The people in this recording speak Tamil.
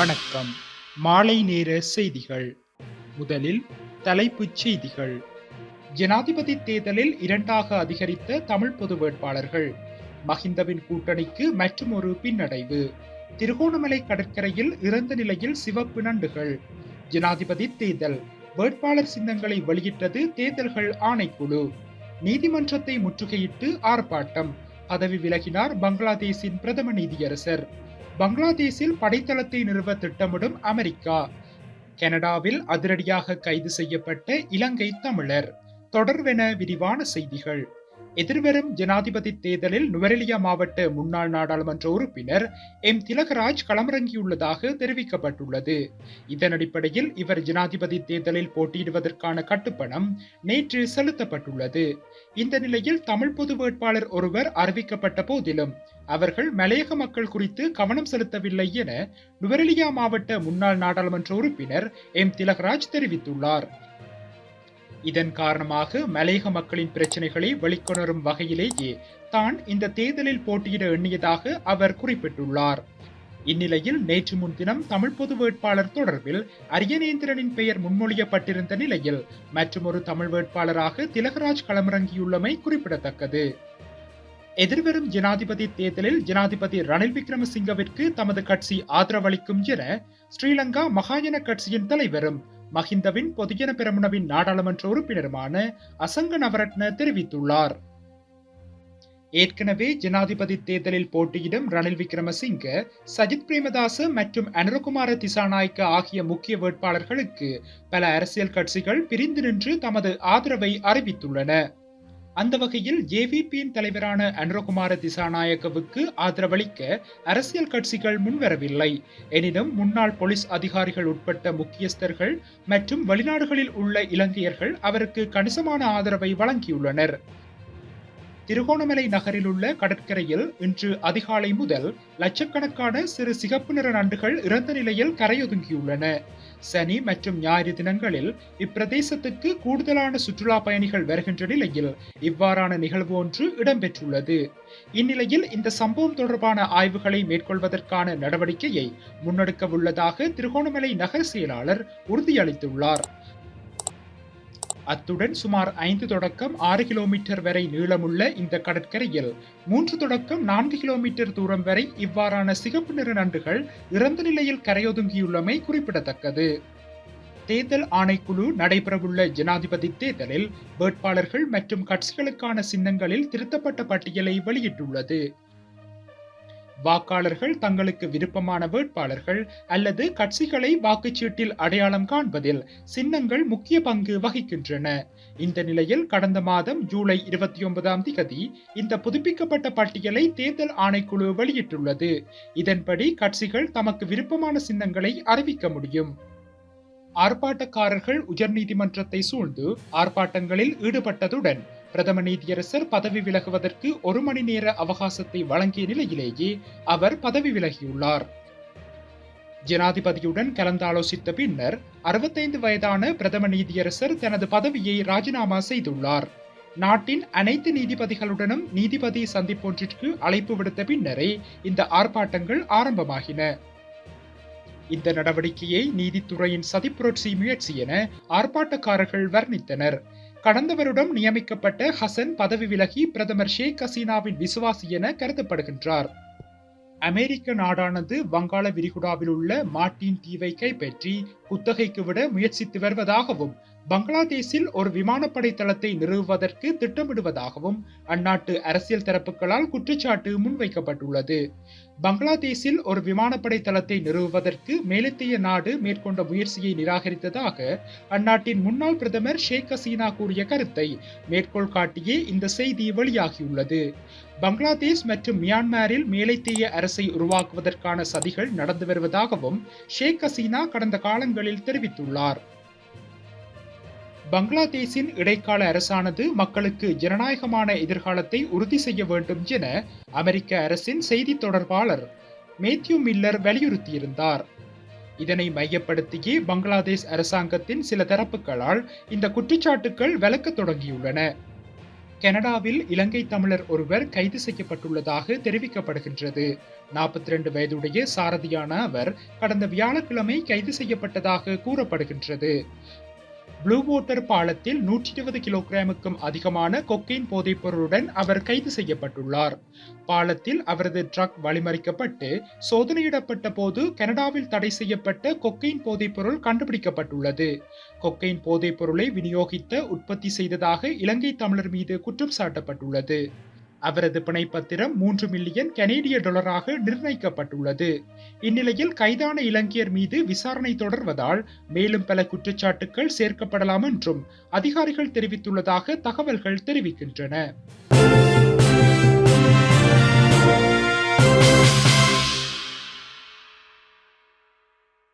வணக்கம். மாலை நேர செய்திகள். முதலில் தலைப்புச் செய்திகள். ஜனாதிபதி தேர்தலில் இரண்டாக அதிகரித்த தமிழ் பொது வேட்பாளர்கள். மஹிந்தவின் கூட்டணிக்கு மற்றும் ஒரு பின்னடைவு. திருகோணமலை கடற்கரையில் இறந்த நிலையில் சிவப்பு நண்டுகள். ஜனாதிபதி தேர்தல். வேட்பாளர் சின்னங்களை வெளியிட்டது தேர்தல்கள் ஆணைக்குழு. நீதிமன்றத்தை முற்றுகையிட்டு ஆர்ப்பாட்டம். பதவி விலகினார் பங்களாதேஷின் பிரதம நீதியரசர். பங்களாதேஷில் படைத்தளத்தை நிறுவ திட்டமிடும் அமெரிக்கா. கனடாவில் அதிரடியாக கைது செய்யப்பட்ட இலங்கை தமிழர். தொடர்வென விரிவான செய்திகள். எதிர்வரும் ஜனாதிபதி தேர்தலில் நுவரெலியா மாவட்ட முன்னாள் நாடாளுமன்ற உறுப்பினர் எம் திலகராஜ் களமிறங்கியுள்ளதாக தெரிவிக்கப்பட்டுள்ளது. இதன் அடிப்படையில் இவர் ஜனாதிபதி தேர்தலில் போட்டியிடுவதற்கான கட்டுப்பணம் நேற்று செலுத்தப்பட்டுள்ளது. இந்த நிலையில் தமிழ் பொது வேட்பாளர் ஒருவர் அறிவிக்கப்பட்ட போதிலும் அவர்கள் மலையக மக்கள் குறித்து கவனம் செலுத்தவில்லை என நுவரெலியா மாவட்ட முன்னாள் நாடாளுமன்ற உறுப்பினர் எம் திலகராஜ் தெரிவித்துள்ளார். இதன் காரணமாக மலையக மக்களின் பிரச்சனைகளை வெளிக்கொணரும் வகையிலேயே தான் இந்த தேர்தலில் போட்டியிட எண்ணியதாக அவர் குறிப்பிட்டுள்ளார். இந்நிலையில் நேற்று முன்தினம் தமிழ் பொது வேட்பாளர் தொடர்பில் அரியநேந்திரனின் பெயர் முன்மொழியப்பட்டிருந்த நிலையில் மற்றொரு தமிழ் வேட்பாளராக திலகராஜ் களமிறங்கியுள்ளமை குறிப்பிடத்தக்கது. எதிர்வரும் ஜனாதிபதி தேர்தலில் ஜனாதிபதி ரணில் விக்ரமசிங்கவிற்கு தமது கட்சி ஆதரவளிக்கும் என ஸ்ரீலங்கா மகாஜன கட்சியின் தலைவரும் மஹிந்தவின் பொதுஜன பெரமுனவின் நாடாளுமன்ற உறுப்பினருமான அசங்க நவரத்ன தெரிவித்துள்ளார். ஏற்கனவே ஜனாதிபதி தேர்தலில் போட்டியிடும் ரணில் விக்ரமசிங்க சஜித் பிரேமதாச மற்றும் அனுரகுமார திசாநாயக்க ஆகிய முக்கிய வேட்பாளர்களுக்கு பல அரசியல் கட்சிகள் பிரிந்து நின்று தமது ஆதரவை அறிவித்துள்ளன. அந்த வகையில் ஏவிபியின் தலைவரான அனுரகுமார திசாநாயக்கவுக்கு ஆதரவளிக்க அரசியல் கட்சிகள் முன்வரவில்லை. எனினும் முன்னாள் போலீஸ் அதிகாரிகள் உட்பட்ட முக்கியஸ்தர்கள் மற்றும் வெளிநாடுகளில் உள்ள இலங்கையர்கள் அவருக்கு கணிசமான ஆதரவை வழங்கியுள்ளனர். திருகோணமலை நகரில் உள்ள கடற்கரையில் இன்று அதிகாலை முதல் லட்சக்கணக்கான சிறு சிகப்பு நிற நண்டுகள் இறந்த நிலையில் கரையொதுங்கியுள்ளன. சனி மற்றும் ஞாயிறு தினங்களில் இப்பிரதேசத்துக்கு கூடுதலான சுற்றுலா பயணிகள் வருகின்ற நிலையில் இவ்வாறான நிகழ்வு ஒன்று இடம்பெற்றுள்ளது. இந்நிலையில் இந்த சம்பவம் தொடர்பான ஆய்வுகளை மேற்கொள்வதற்கான நடவடிக்கையை முன்னெடுக்க உள்ளதாக திருகோணமலை நகர செயலாளர் உறுதியளித்துள்ளார். அத்துடன் சுமார் ஐந்து தொடக்கம் ஆறு கிலோமீட்டர் வரை நீளமுள்ள இந்த கடற்கரையில் மூன்று தொடக்கம் நான்கு கிலோமீட்டர் தூரம் வரை இவ்வாறான சிகப்பு நிற நண்டுகள் இறந்த நிலையில் கரையொதுங்கியுள்ளமை குறிப்பிடத்தக்கது. தேர்தல் ஆணைக்குழு நடைபெறவுள்ள ஜனாதிபதி தேர்தலில் வேட்பாளர்கள் மற்றும் கட்சிகளுக்கான சின்னங்களில் திருத்தப்பட்ட பட்டியலை வெளியிட்டுள்ளது. வாக்காளர்கள் தங்களுக்கு விருப்பமான வேட்பாளர்கள் அல்லது கட்சிகளை வாக்குச்சீட்டில் அடையாளம் காண்பதில் சின்னங்கள் முக்கிய பங்கு வகிக்கின்றன. இந்த நிலையில் கடந்த மாதம் ஜூலை இருபத்தி ஒன்பதாம் திகதி இந்த புதுப்பிக்கப்பட்ட பட்டியலை தேர்தல் ஆணைக்குழு வெளியிட்டுள்ளது. இதன்படி கட்சிகள் தமக்கு விருப்பமான சின்னங்களை அறிவிக்க முடியும். ஆர்ப்பாட்டக்காரர்கள் உயர்நீதிமன்றத்தை சூழ்ந்து ஆர்ப்பாட்டங்களில் ஈடுபட்டதுடன் பிரதம நீதியரசர் பதவி விலகுவதற்கு ஒரு மணி நேர அவகாசத்தை வழங்கிய நிலையிலேயே அவர் பதவி விலகியுள்ளார். ஜனாதிபதியுடன் கலந்தாலோசித்த பின்னர் அறுபத்தைந்து வயதான பிரதம நீதியரசர் தனது பதவியை ராஜினாமா செய்துள்ளார். நாட்டின் அனைத்து நீதிபதிகளுடனும் நீதிபதி சந்திப்பொன்றிற்கு அழைப்பு விடுத்த பின்னரே இந்த ஆர்ப்பாட்டங்கள் ஆரம்பமாகின. இந்த நடவடிக்கையை நீதித்துறையின் சதிப்புரட்சி முயற்சி என ஆர்ப்பாட்டக்காரர்கள் வர்ணித்தனர். கடந்த வருடம் நியமிக்கப்பட்ட ஹசன் பதவி விலகி பிரதமர் ஷேக் ஹசீனாவின் விசுவாசி என கருதப்படுகின்றார். அமெரிக்க நாடானது வங்காள விரிகுடாவில் உள்ள மாட்டின் தீவை கைப்பற்றி குத்தகைக்கு விட முயற்சித்து வருவதாகவும் பங்களாதேஷில் ஒரு விமானப்படை தளத்தை நிறுவுவதற்கு திட்டமிடுவதாகவும் அந்நாட்டு அரசியல் தரப்புகளால் குற்றச்சாட்டு முன்வைக்கப்பட்டுள்ளது. பங்களாதேஷில் ஒரு விமானப்படை தளத்தை நிறுவுவதற்கு மேலத்திய நாடு மேற்கொண்ட முயற்சியை நிராகரித்ததாக அந்நாட்டின் முன்னாள் பிரதமர் ஷேக் ஹசீனா கூறிய கருத்தை மேற்கோள் காட்டியே இந்த செய்தி வெளியாகியுள்ளது. பங்களாதேஷ் மற்றும் மியான்மரில் மேலைத்தேய அரசை உருவாக்குவதற்கான சதிகள் நடந்து வருவதாகவும் ஷேக் ஹசீனா கடந்த காலங்களில் தெரிவித்துள்ளார். பங்களாதேஷின் இடைக்கால அரசானது மக்களுக்கு ஜனநாயகமான எதிர்காலத்தை உறுதி செய்ய வேண்டும் என அமெரிக்க அரசின் செய்தி தொடர்பாளர் மேத்யூ மில்லர் வலியுறுத்தியிருந்தார். இதனை மையப்படுத்தியே பங்களாதேஷ் அரசாங்கத்தின் சில தரப்புகளால் இந்த குற்றச்சாட்டுகள் விளக்க தொடங்கியுள்ளன. கனடாவில் இலங்கை தமிழர் ஒருவர் கைது செய்யப்பட்டுள்ளதாக தெரிவிக்கப்படுகின்றது. நாற்பத்தி ரெண்டு வயதுடைய சாரதியான அவர் கடந்த வியாழக்கிழமை கைது செய்யப்பட்டதாக கூறப்படுகின்றது. ப்ளூ வாட்டர் பாலத்தில் நூற்றி இருபது கிலோகிராமுக்கும் அதிகமான கொக்கைன் போதைப் பொருளுடன் அவர் கைது செய்யப்பட்டுள்ளார். பாலத்தில் அவரது ட்ரக் வழிமறிக்கப்பட்டு சோதனையிடப்பட்ட போது கனடாவில் தடை செய்யப்பட்ட கொக்கைன் போதைப் பொருள் கண்டுபிடிக்கப்பட்டுள்ளது. கொக்கைன் போதைப் பொருளை விநியோகித்த உற்பத்தி செய்ததாக இலங்கை தமிழர் மீது குற்றம் சாட்டப்பட்டுள்ளது. அவரது பிணைப்பத்திரம் மூன்று மில்லியன் கனேடிய டாலராக நிர்ணயிக்கப்பட்டுள்ளது. இந்நிலையில் கைதான இலங்கையர் மீது விசாரணை தொடர்வதால் மேலும் பல குற்றச்சாட்டுகள் சேர்க்கப்படலாம் என்றும் அதிகாரிகள் தெரிவித்துள்ளதாக தகவல்கள் தெரிவிக்கின்றன.